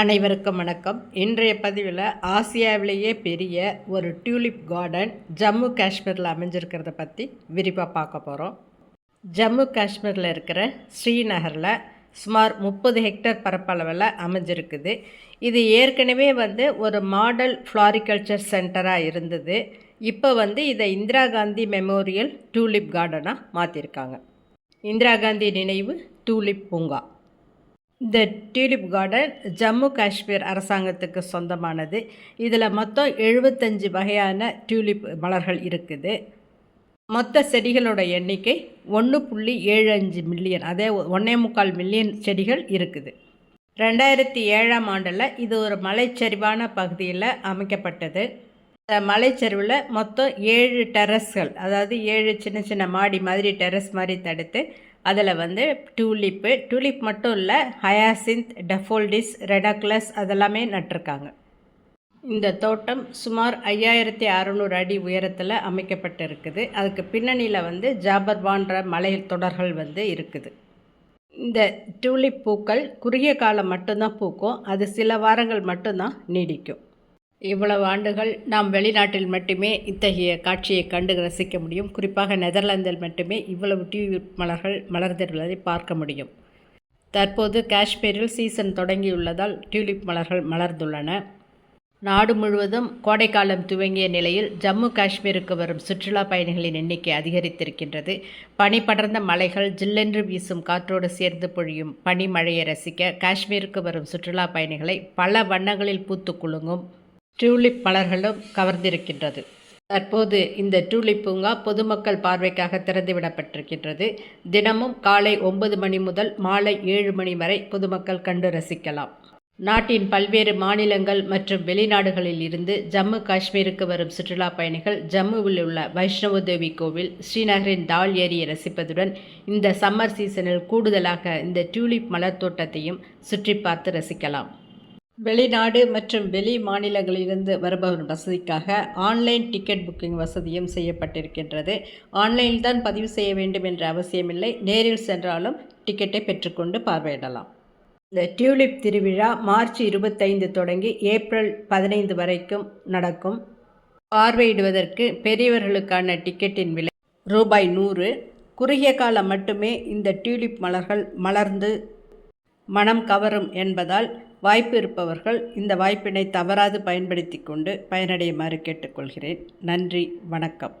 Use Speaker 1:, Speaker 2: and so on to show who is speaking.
Speaker 1: அனைவருக்கும் வணக்கம். இன்றைய பதிவில் ஆசியாவிலேயே பெரிய ஒரு டியூலிப் கார்டன் ஜம்மு காஷ்மீரில் அமைஞ்சிருக்கிறத பற்றி விரிவாக பார்க்க போகிறோம் ஜம்மு காஷ்மீரில் இருக்கிற ஸ்ரீநகரில் சுமார் முப்பது ஹெக்டர் பரப்பளவில் அமைஞ்சிருக்குது. இது ஏற்கனவே வந்து ஒரு மாடல் ஃப்ளாரிகல்ச்சர் சென்டராக இருந்தது. இப்போ வந்து இதை இந்திரா காந்தி மெமோரியல் டியூலிப் கார்டனாக மாற்றிருக்காங்க இந்திரா காந்தி நினைவு டியூலிப் பூங்கா. இந்த டியூலிப் கார்டன் ஜம்மு காஷ்மீர் அரசாங்கத்துக்கு சொந்தமானது. இதில் மொத்தம் எழுபத்தஞ்சு வகையான டியூலிப் மலர்கள் இருக்குது. மொத்த செடிகளோட எண்ணிக்கை ஒன்று புள்ளி ஏழு அஞ்சு மில்லியன் அதே ஒன்றே முக்கால் மில்லியன் செடிகள் இருக்குது. ரெண்டாயிரத்தி ஏழாம் ஆண்டில் இது ஒரு மலைச்சரிவான பகுதியில் அமைக்கப்பட்டது. இந்த மலைச்சரிவில் மொத்தம் ஏழு டெரஸ்கள் அதாவது ஏழு சின்ன சின்ன மாடி மாதிரி டெரஸ் மாதிரி தடுத்து அதில் வந்து டூலிப்பு டூலிப் மட்டும் இல்லை ஹயாசிந்த் டெஃபோல்டிஸ் ரெடக்லஸ் அதெல்லாமே நட்டிருக்காங்க. இந்த தோட்டம் சுமார் ஐயாயிரத்தி அறநூறு அடி உயரத்தில் அமைக்கப்பட்டிருக்குது. அதுக்கு பின்னணியில் வந்து ஜாபர்வான்ற மலை தொடர்கள் வந்து இருக்குது. இந்த டூலிப் பூக்கள் குறுகிய காலம் மட்டும்தான் பூக்கும். அது சில வாரங்கள் மட்டும்தான் நீடிக்கும். இவ்வளவு ஆண்டுகள் நாம் வெளிநாட்டில் மட்டுமே இத்தகைய காட்சியை கண்டு ரசிக்க முடியும். குறிப்பாக நெதர்லாந்தில் மட்டுமே இவ்வளவு டியூலிப் மலர்கள் மலர்ந்துள்ளதை பார்க்க முடியும். தற்போது காஷ்மீரில் சீசன் தொடங்கியுள்ளதால் டியூலிப் மலர்கள் மலர்ந்துள்ளன. நாடு முழுவதும் கோடைக்காலம் துவங்கிய நிலையில் ஜம்மு காஷ்மீருக்கு வரும் சுற்றுலா பயணிகளின் எண்ணிக்கை அதிகரித்திருக்கின்றது. பனி படர்ந்த மலைகள் ஜில்லென்று வீசும் காற்றோடு சேர்ந்து பொழியும் பனிமழையை ரசிக்க காஷ்மீருக்கு வரும் சுற்றுலா பயணிகளை பல வண்ணங்களில் பூத்து குலுங்கும். டியூலிப் மலர்களும் கவர்ந்திருக்கின்றது. தற்போது இந்த டியூலிப் பூங்கா பொதுமக்கள் பார்வைக்காக திறந்துவிடப்பட்டிருக்கின்றது. தினமும் காலை ஒன்பது மணி முதல் மாலை ஏழு மணி வரை பொதுமக்கள் கண்டு ரசிக்கலாம். நாட்டின் பல்வேறு மாநிலங்கள் மற்றும் வெளிநாடுகளில் இருந்து ஜம்மு காஷ்மீருக்கு வரும் சுற்றுலா பயணிகள் ஜம்முவில் உள்ள வைஷ்ணவ தேவி கோவில் ஸ்ரீநகரின் தால் ஏரியை ரசிப்பதுடன் இந்த சம்மர் சீசனில் கூடுதலாக இந்த டியூலிப் மலர் தோட்டத்தையும் சுற்றி பார்த்து ரசிக்கலாம். வெளிநாடு மற்றும் வெளி மாநிலங்களிலிருந்து வருபவர் வசதிக்காக ஆன்லைன் டிக்கெட் புக்கிங் வசதியும் செய்யப்பட்டிருக்கின்றது. ஆன்லைனில் தான் பதிவு செய்ய வேண்டும் என்ற அவசியமில்லை. நேரில் சென்றாலும் டிக்கெட்டை பெற்றுக்கொண்டு பார்வையிடலாம். இந்த டியூலிப் திருவிழா மார்ச் இருபத்தைந்து தொடங்கி ஏப்ரல் பதினைந்து வரைக்கும் நடக்கும். பார்வையிடுவதற்கு பெரியவர்களுக்கான டிக்கெட்டின் விலை ரூபாய் நூறு. குறுகிய காலம் மட்டுமே இந்த டியூலிப் மலர்கள் மலர்ந்து மனம் கவரும் என்பதால் வாய்ப்பு இருப்பவர்கள் இந்த வாய்ப்பினை தவறாது பயன்படுத்தி கொண்டு பயனடையுமாறு கேட்டுக்கொள்கிறேன். நன்றி வணக்கம்.